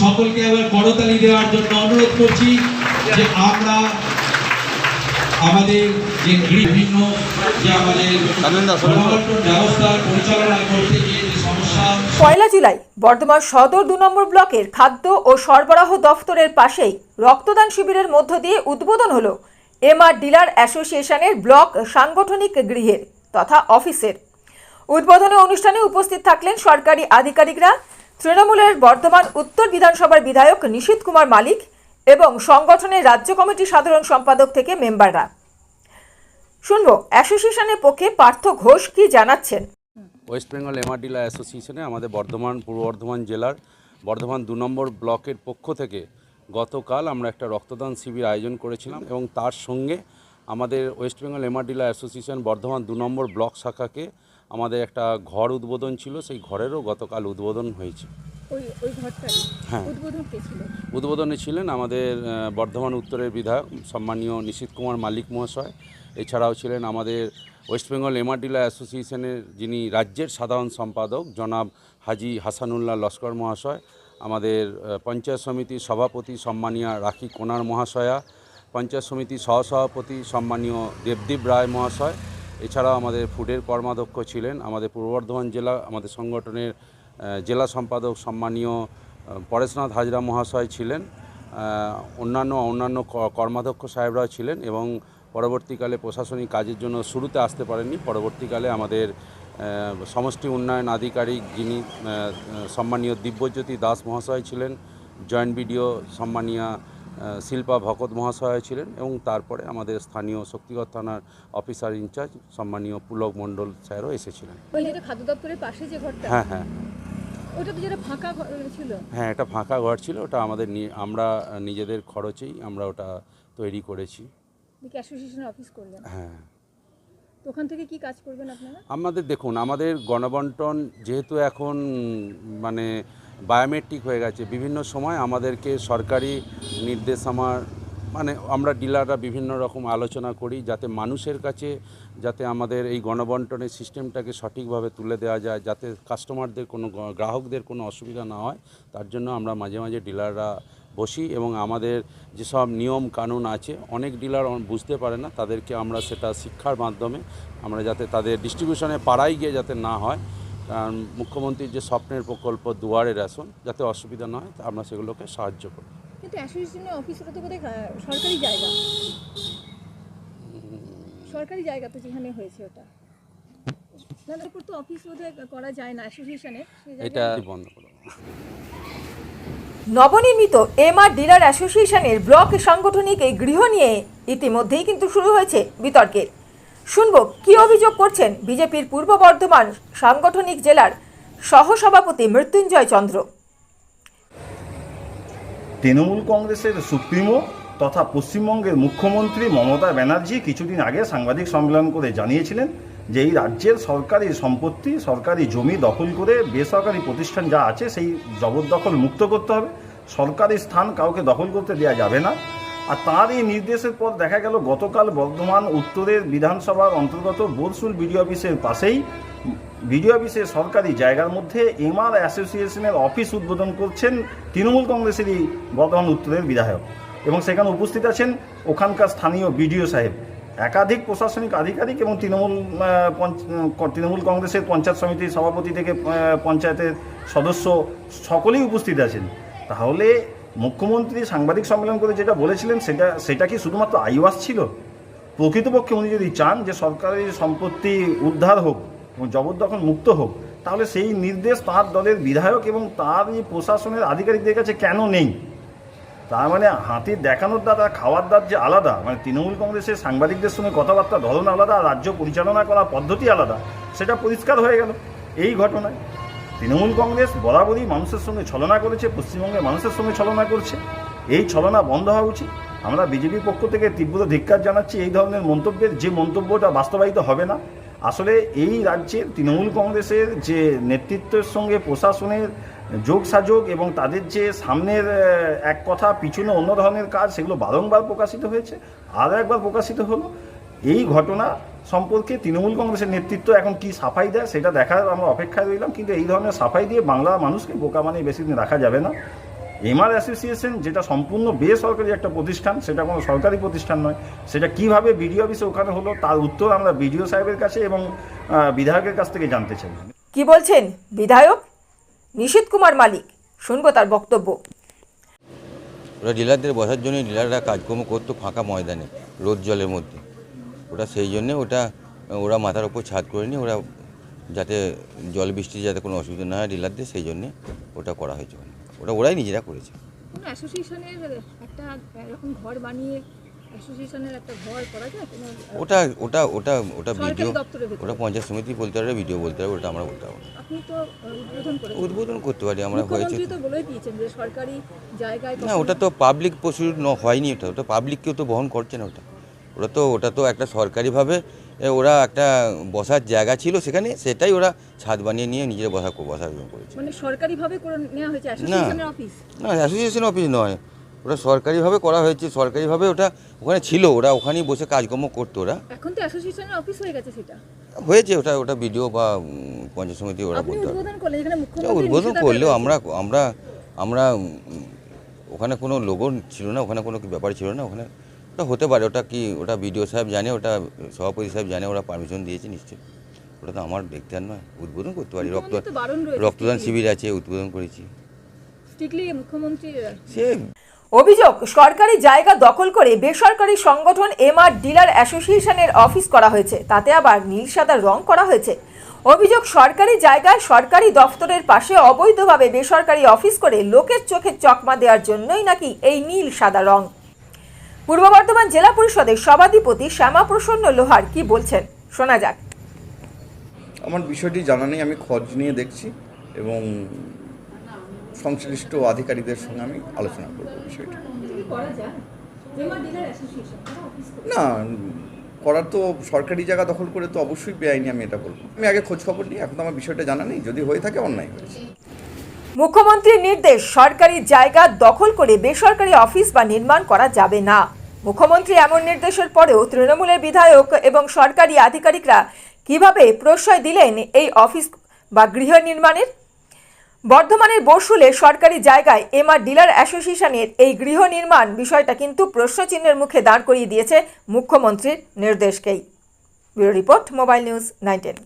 সকলকে আবার করতালি দেওয়ার জন্য অনুরোধ করছি যে আমরা আমাদের যে বিভিন্ন যে আমাদের ব্যবস্থা পরিচালনা করতে গিয়ে যে সমস্যা পয়লা জুলাই বর্ধমান সদর দু নম্বর ব্লকের খাদ্য ও সরবরাহ দফতরের পাশেই রক্তদান শিবিরের মধ্য দিয়ে উদ্বোধন হলো এমআর ডিলার অ্যাসোসিয়েশনের ব্লক সাংগঠনিক গৃহের তথা অফিসের। উদ্বোধনী অনুষ্ঠানে উপস্থিত থাকলেন সরকারি আধিকারিকরা, তৃণমূলের বর্ধমান উত্তর বিধানসভার বিধায়ক নিশীত কুমার মালিক এবং সংগঠনের রাজ্য কমিটির সাধারণ সম্পাদক থেকে মেম্বাররা। শুনব, অ্যাসোসিয়েশনের পক্ষে পার্থ ঘোষ কি জানাচ্ছেন? ওয়েস্ট বেঙ্গল এমআর ডিলার অ্যাসোসিয়েশনে আমাদের বর্ধমান, পূর্ব বর্ধমান জেলার বর্ধমান দু নম্বর ব্লকের পক্ষ থেকে গতকাল আমরা একটা রক্তদান শিবির আয়োজন করেছিলাম এবং তার সঙ্গে আমাদের West Bengal MR dealer association Bardhaman দু নম্বর ব্লক শাখাকে আমাদের একটা ঘর উদ্বোধন ছিল সেই ঘরেরও গতকাল উদ্বোধন হয়েছে। হ্যাঁ। উদ্বোধন ছিলেন আমাদের বর্ধমান উত্তরের বিধায়ক সম্মানীয় নিশীত কুমার মালিক মহাশয়। এছাড়াও ছিলেন আমাদের ওয়েস্ট বেঙ্গল এমআর ডিলার অ্যাসোসিয়েশনের যিনি রাজ্যের সাধারণ সম্পাদক জনাব হাজি হাসানুল্লাহ লস্কর মহাশয়। আমাদের পঞ্চায়েত সমিতির সভাপতি সম্মানীয় রাখি কোনার মহাশয়া। পঞ্চায়েত সমিতির সহসভাপতি সম্মানীয় দেবদীপ রায় মহাশয়। এছাড়াও আমাদের ফুডের কর্মাধ্যক্ষ ছিলেন আমাদের পূর্ব বর্ধমান জেলা, আমাদের সংগঠনের জেলা সম্পাদক সম্মানীয় পরেশনাথ হাজরা মহাশয় ছিলেন অন্যান্য অন্যান্য কর্মাধ্যক্ষ সাহেবরাও ছিলেন এবং পরবর্তীকালে প্রশাসনিক কাজের জন্য শুরুতে আসতে পারেননি। পরবর্তীকালে আমাদের সমষ্টি উন্নয়ন আধিকারিক যিনি সম্মানীয় দিব্যজ্যোতি দাস মহাশয় ছিলেন, জয়েন্ট বিডিও সম্মানীয় শিল্পা ভকত মহাশয় ছিলেন এবং তারপরে আমাদের স্থানীয় শক্তিগড় থানার অফিসার ইনচার্জ সম্মানীয় পুলক মণ্ডল স্যারও এসেছিলেন। ওই যেটা খাদ্য দপ্তরের পাশে যে ঘরটা? হ্যাঁ হ্যাঁ। ওটা তো যেটা ফাঁকা ঘর ছিল? হ্যাঁ একটা ফাঁকা ঘর ছিল ওটা আমাদের আমরা নিজেদের খরচেই আমরা ওটা তৈরি করেছি। অ্যাসোসিয়েশনের অফিস করলেন? হ্যাঁ। তো ওখান থেকে কি কাজ করবেন আপনারা? আমাদের দেখুন আমাদের গণবন্টন যেহেতু এখন মানে বায়োমেট্রিক হয়ে গেছে। বিভিন্ন সময় আমাদেরকে সরকারি নির্দেশ আমার মানে আমরা ডিলাররা বিভিন্ন রকম আলোচনা করি যাতে মানুষের কাছে, যাতে আমাদের এই গণবন্টনের সিস্টেমটাকে সঠিকভাবে তুলে দেওয়া যায়, যাতে কাস্টমারদের কোনো গ্রাহকদের কোনো অসুবিধা না হয়। তার জন্য আমরা মাঝে মাঝে ডিলাররা বসি এবং আমাদের যেসব নিয়ম কানুন আছে, অনেক ডিলার বুঝতে পারে না। তাদেরকে আমরা সেটা শিক্ষার মাধ্যমে আমরা যাতে তাদের ডিস্ট্রিবিউশনে পাড়ায় গিয়ে যাতে না হয়। কারণ মুখ্যমন্ত্রীর যে স্বপ্নের প্রকল্প দুয়ারে রেশন যাতে অসুবিধা না হয় আমরা সেগুলোকে সাহায্য করি। কিন্তু অ্যাসোসিয়েশনের অফিস তো বোধহয় সরকারি জায়গা। সরকারি জায়গা তো যেখানে হয়েছে ওটা। তো অফিস করা যায় না জায়গায়- এটা বন্ধ করো নবনির্মিত এমআর ডিলার অ্যাসোসিয়েশনের ব্লক সাংগঠনিক এই গৃহ নিয়ে ইতিমধ্যেই কিন্তু শুরু হয়েছে বিতর্কের। শুনব, কি অভিযোগ করছেন বিজেপির পূর্ব বর্ধমান সাংগঠনিক জেলার সহসভাপতি মৃত্যুঞ্জয় চন্দ্র? তৃণমূল কংগ্রেসের সুপ্রিমো তথা পশ্চিমবঙ্গের মুখ্যমন্ত্রী মমতা ব্যানার্জি কিছুদিন আগে সাংবাদিক সম্মেলন করে জানিয়েছিলেন যে এই রাজ্যের সরকারি সম্পত্তি, সরকারি জমি দখল করে বেসরকারি প্রতিষ্ঠান যা আছে সেই জবরদখল মুক্ত করতে হবে। সরকারি স্থান কাউকে দখল করতে দেওয়া যাবে না। আর তার এই নির্দেশের পর দেখা গেল গতকাল বর্ধমান উত্তরের বিধানসভার অন্তর্গত বোরসুল বিডিও অফিসের পাশেই, বিডিও অফিসের সরকারি জায়গার মধ্যে এমআর অ্যাসোসিয়েশনের অফিস উদ্বোধন করছেন তৃণমূল কংগ্রেসেরই বর্ধমান উত্তরের বিধায়ক এবং সেখানে উপস্থিত আছেন ওখানকার স্থানীয় বিডিও সাহেব। একাধিক প্রশাসনিক আধিকারিক এবং তৃণমূল তৃণমূল কংগ্রেসের পঞ্চায়েত সমিতির সভাপতি থেকে পঞ্চায়েতের সদস্য সকলেই উপস্থিত আছেন। তাহলে মুখ্যমন্ত্রী সাংবাদিক সম্মেলন করে যেটা বলেছিলেন, সেটা সেটা কি শুধুমাত্র আইওয়াস ছিল? প্রকৃতপক্ষে উনি যদি চান যে সরকারি সম্পত্তি উদ্ধার হোক এবং জবরদখল মুক্ত হোক, তাহলে সেই নির্দেশ তার দলের বিধায়ক এবং তার এই প্রশাসনের আধিকারিকদের কাছে কেন নেই? তার মানে হাতির দেখানোর দাঁত আর খাওয়ার দাঁত যে আলাদা মানে তৃণমূল কংগ্রেসের সাংবাদিকদের সঙ্গে কথাবার্তা ধরন আলাদা, রাজ্য পরিচালনা করার পদ্ধতি আলাদা, সেটা পরিষ্কার হয়ে গেল এই ঘটনায়। তৃণমূল কংগ্রেস বরাবরই মানুষের সঙ্গে ছলনা করেছে পশ্চিমবঙ্গের মানুষের সঙ্গে ছলনা করছে। এই ছলনা বন্ধ হওয়া উচিত। আমরা বিজেপির পক্ষ থেকে তীব্র ধিক্কার জানাচ্ছি এই ধরনের মন্তব্যের, যে মন্তব্যটা বাস্তবায়িত হবে না। আসলে এই রাজ্যের তৃণমূল কংগ্রেসের যে নেতৃত্বের সঙ্গে প্রশাসনের যোগ সাযোগ এবং তাদের যে সামনের এক কথা পিছনে অন্য ধরনের কাজ, সেগুলো বারংবার প্রকাশিত হয়েছে আরও একবার প্রকাশিত হলো। এই ঘটনা সম্পর্কে তৃণমূল কংগ্রেসের নেতৃত্ব এখন কি সাফাই দেয় সেটা দেখার আমরা অপেক্ষায় রইলাম। কিন্তু এই ধরনের সাফাই দিয়ে বাংলা মানুষকে বোকা বানিয়ে বেশি দিন রাখা যাবে না। এমআর অ্যাসোসিয়েশন যেটা সম্পূর্ণ বেসরকারি একটা প্রতিষ্ঠান সেটা কোনো সরকারি প্রতিষ্ঠান নয় সেটা কীভাবে বিডিও অফিসে ওখানে হলো তার উত্তর আমরা বিডিও সাহেবের কাছে এবং বিধায়কের কাছ থেকে জানতে চাই। কি বলছেন বিধায়ক? নিশীত কুমার মালিক শুনব তার বক্তব্য। ওরা ডিলারদের বসার জন্য ডিলাররা কাজকর্ম করতো ফাঁকা ময়দানে রোদ জলের মধ্যে। ওটা সেই জন্যে ওটা ওরা মাথার ওপর ছাদ করে নিয়ে ওরা যাতে জল বৃষ্টি যাতে কোনো অসুবিধা না হয় ডিলারদের সেই জন্যে ওটা করা হয়েছে ওখানে। ওটা ওরাই নিজেরা করেছে। অ্যাসোসিয়েশনের একটা এরকম ঘর বানিয়ে অ্যাসোসিয়েশনের একটা ঘর করা যায়? ওটা ওটা ওটা ওটা ভিডিও ওটা পঞ্চায়েত সমিতি বলতে পারবে ভিডিও বলতে পারবে ওটা আমরা বলতে পারব আপনি তো উদ্বোধন করতে পারি আমরা হয়েছে তো বলেই দিয়েছেন যে সরকারি জায়গায় না ওটা তো পাবলিক পশু হয়নি ওটা ওটা পাবলিক কেউ তো বহন করছে না ওটা। ওটা তো ওটা তো একটা সরকারিভাবে ওরা একটা বসার জায়গা ছিল সেখানে সেটাই ওরা ছাদ বানিয়ে নিয়ে নিজের বসা বসার জন্য করেছে। মানে সরকারিভাবে করে নেওয়া হয়েছে অ্যাসোসিয়েশনের অফিস না অ্যাসোসিয়েশন অফিস নয়। ওটা সরকারিভাবে করা হয়েছে সরকারিভাবে ওটা ওখানে ছিল ওরা ওখানেই বসে কাজকর্ম করতো ওরা। এখন তো অ্যাসোসিয়েশনের অফিস হয়ে গেছে সেটা? হয়েছে ওটা ওটা ভিডিও বা পঞ্চায়েত সমিতি ওরা বলতে উদ্বোধন নিষেধাজ্ঞা করলেও আমরা আমরা আমরা ওখানে কোনো লোগো ছিল না ওখানে কোনো ব্যাপার ছিল না ওখানে ওটা হতে পারে ওটা কি ওটা বিডিও সাহেব জানে ওটা সভাপতি সাহেব জানে ওরা পারমিশন দিয়েছে নিশ্চয়ই। ওটা তো আমার দেখতে আর নয় উদ্বোধন করতে পারি রক্ত রক্তদান শিবির আছে উদ্বোধন করেছি। সে অভিযোগ সরকারি জায়গা দখল করে বেসরকারি সংগঠন এমআর ডিলার অ্যাসোসিয়েশনের অফিস করা হয়েছে তাতে আবার নীল সাদা রং করা হয়েছে। অভিযোগ সরকারি জায়গায় সরকারি দফতরের পাশে অবৈধভাবে বেসরকারি অফিস করে লোকের চোখে চকমা দেওয়ার জন্যই নাকি এই নীল সাদা রং? পূর্ব বর্ধমান জেলা পরিষদের সভাধিপতি শ্যামাপ্রসন্ন লোহার কি বলছেন? শোনা যাক। আমার বিষয়টি জানা নেই, আমি খোঁজ নিয়ে দেখছি এবং সংশ্লিষ্ট আধিকারিকদের সঙ্গে আমি আলোচনা করব বিষয়টি। না, করার তো সরকারি জায়গা দখল করে তো অবশ্যই বেআইনি আমি এটা বলব। আমি আগে খোঁজ খবর নিই, এখন আমার বিষয়টা জানা নেই, যদি হয়ে থাকে অন্যায় হয়েছে। মুখ্যমন্ত্রীর নির্দেশ, সরকারি জায়গা দখল করে বেসরকারি অফিস বা নির্মাণ করা যাবে না। মুখ্যমন্ত্রী এমন নির্দেশের পরেও তৃণমূলের বিধায়ক এবং সরকারি আধিকারিকরা কীভাবে প্রশ্রয় দিলেন এই অফিস বা গৃহ নির্মাণের? বর্ধমানের বসুলে সরকারি জায়গায় এমআর ডিলার অ্যাসোসিয়েশনের এই গৃহ নির্মাণ বিষয়টা কিন্তু প্রশ্নচিহ্নের মুখে দাঁড় করিয়ে দিয়েছে মুখ্যমন্ত্রীর নির্দেশকেই। Bureau report, mobile news nineteen.